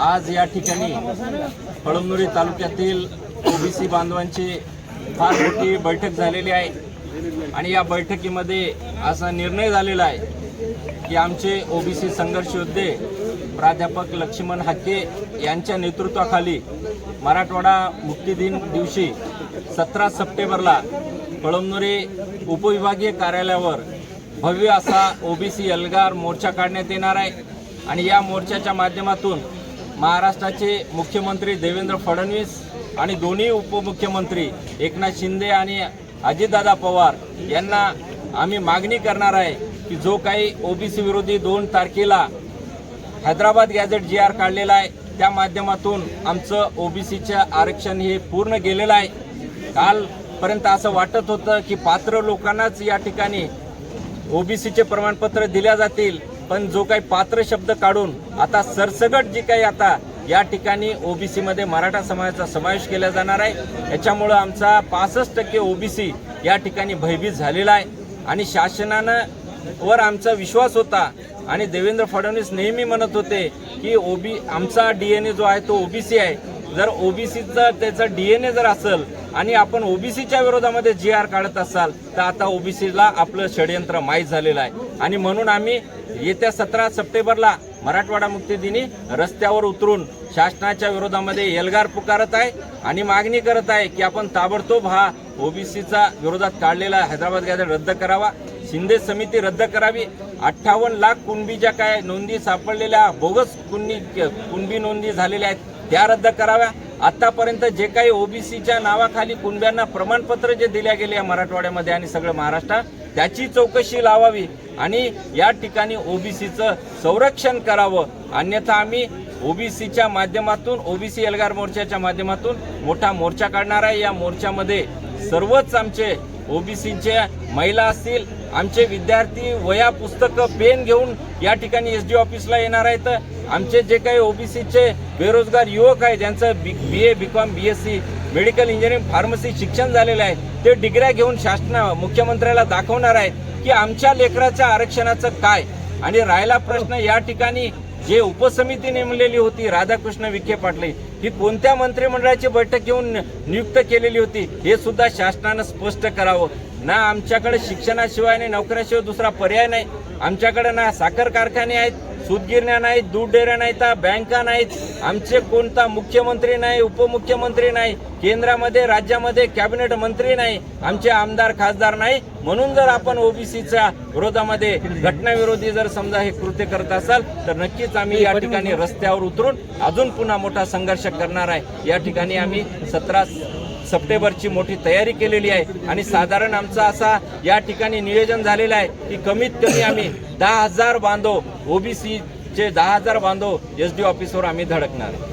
आज या ठिकाणी कळमनुरी तालुक्यातील ओबीसी बांधवांची फार मोठी बैठक झालेली आहे. आणि या बैठकीमध्ये असा निर्णय झालेला आहे की आमचे ओबीसी संघर्ष योद्धे प्राध्यापक लक्ष्मण हाके यांच्या नेतृत्वाखाली मराठवाडा मुक्ती दिन दिवशी सतरा सप्टेंबरला कळमनुरी उपविभागीय कार्यालयावर भव्य असा ओबीसी एल्गार मोर्चा काढण्यात येणार आहे. आणि या मोर्चाच्या माध्यमातून महाराष्ट्राचे मुख्यमंत्री देवेंद्र फडणवीस आणि दोन्ही उपमुख्यमंत्री एकनाथ शिंदे आणि अजितदादा पवार यांना आम्ही मागणी करणार आहे की जो काही ओबीसी विरोधी दोन तारखेला हैदराबाद गॅझेट जी आर काढलेला आहे त्या माध्यमातून आमचं ओबीसीचं आरक्षण हे पूर्ण गेलेलं आहे. कालपर्यंत असं वाटत होतं की पात्र लोकांनाच या ठिकाणी ओबीसीचे प्रमाणपत्र दिल्या जातील. पण जो काही पात्र शब्द काढून आता सरसगट जी काही आता या ठिकाणी ओबीसीमध्ये मराठा समाजाचा समावेश केला जाणार आहे याच्यामुळं आमचा पासष्ट टक्के ओबीसी या ठिकाणी भयभीत झालेला आहे. आणि शासनानं वर आमचा विश्वास होता आणि देवेंद्र फडणवीस नेहमी म्हणत होते की ओबी आमचा डीएनए जो आहे तो ओबीसी आहे. जर ओबीसीचा त्याचा डीएनए जर असेल आणि आपण ओबीसीच्या विरोधामध्ये जी आर काढत असाल तर आता ओबीसीला आपलं षडयंत्र माहीत झालेलं आहे. आणि म्हणून आम्ही येत्या सतरा सप्टेंबरला मराठवाडा मुक्तीदिनी रस्त्यावर उतरून शासनाच्या विरोधामध्ये एल्गार पुकारत आहे आणि मागणी करत आहे की आपण ताबडतोब हा ओबीसीचा विरोधात काढलेला हैदराबाद गॅदर रद्द करावा. शिंदे समिती रद्द करावी. अठ्ठावन्न लाख कुणबी ज्या काय नोंदी सापडलेल्या बोगस कुणबी कुणबी नोंदी झालेल्या आहेत त्या रद्द कराव्या. आतापर्यंत जे काही ओबीसीच्या नावाखाली कुणब्यांना प्रमाणपत्र जे दिल्या गेले या मराठवाड्यामध्ये आणि सगळं महाराष्ट्रात त्याची चौकशी लावावी आणि या ठिकाणी ओबीसीचं संरक्षण करावं. अन्यथा आम्ही ओबीसीच्या माध्यमातून ओबीसी एल्गार मोर्चाच्या माध्यमातून मोठा मोर्चा काढणार आहे. या मोर्चामध्ये सर्वच आमचे ओबीसीचे महिला असतील आमचे विद्यार्थी वया पुस्तकं पेन घेऊन या ठिकाणी एस डी ऑफिसला येणार आहेत. आमचे जे काही ओबीसीचे बेरोजगार युवक आहे ज्यांचं B B A BCom B S C medical engineering pharmacy शिक्षण झालेलं आहे ते डिग्र्या घेऊन शासना मुख्यमंत्र्याला दाखवणार आहेत की आमच्या लेकराच्या आरक्षणाचं काय? आणि राहिला प्रश्न या ठिकाणी जे उपसमिती नेमलेली होती राधाकृष्ण विखे पाटले ही कोणत्या मंत्रिमंडळाची बैठक घेऊन नियुक्त केलेली होती हे सुद्धा शासनानं स्पष्ट करावं. ना आमच्याकडे शिक्षणाशिवाय आणि नोकऱ्याशिवाय दुसरा पर्याय नाही. आमच्याकडे ना साखर कारखाने आहेत सूतगिरण्या नाहीत दूध डेऱ्या नाहीत बँका नाहीत आमचे कोणता मुख्यमंत्री नाही उपमुख्यमंत्री नाही केंद्रामध्ये राज्यामध्ये कॅबिनेट मंत्री नाही आमचे आमदार खासदार नाही. म्हणून जर आपण ओबीसीच्या विरोधामध्ये घटनाविरोधी जर समजा हे कृत्य करत असाल तर नक्कीच आम्ही या ठिकाणी रस्त्यावर उतरून अजून पुन्हा मोठा संघर्ष करणार आहे. या ठिकाणी आम्ही सतरा सप्टेंबरची मोठी तयारी केलेली आहे. आणि साधारण आमचा असा या ठिकाणी नियोजन झालेलं आहे की कमीत कमी आम्ही दहा हजार बांधव ओबीसीचे दहा हजार बांधव एस डी ऑफिसवर आम्ही धडकणार आहे.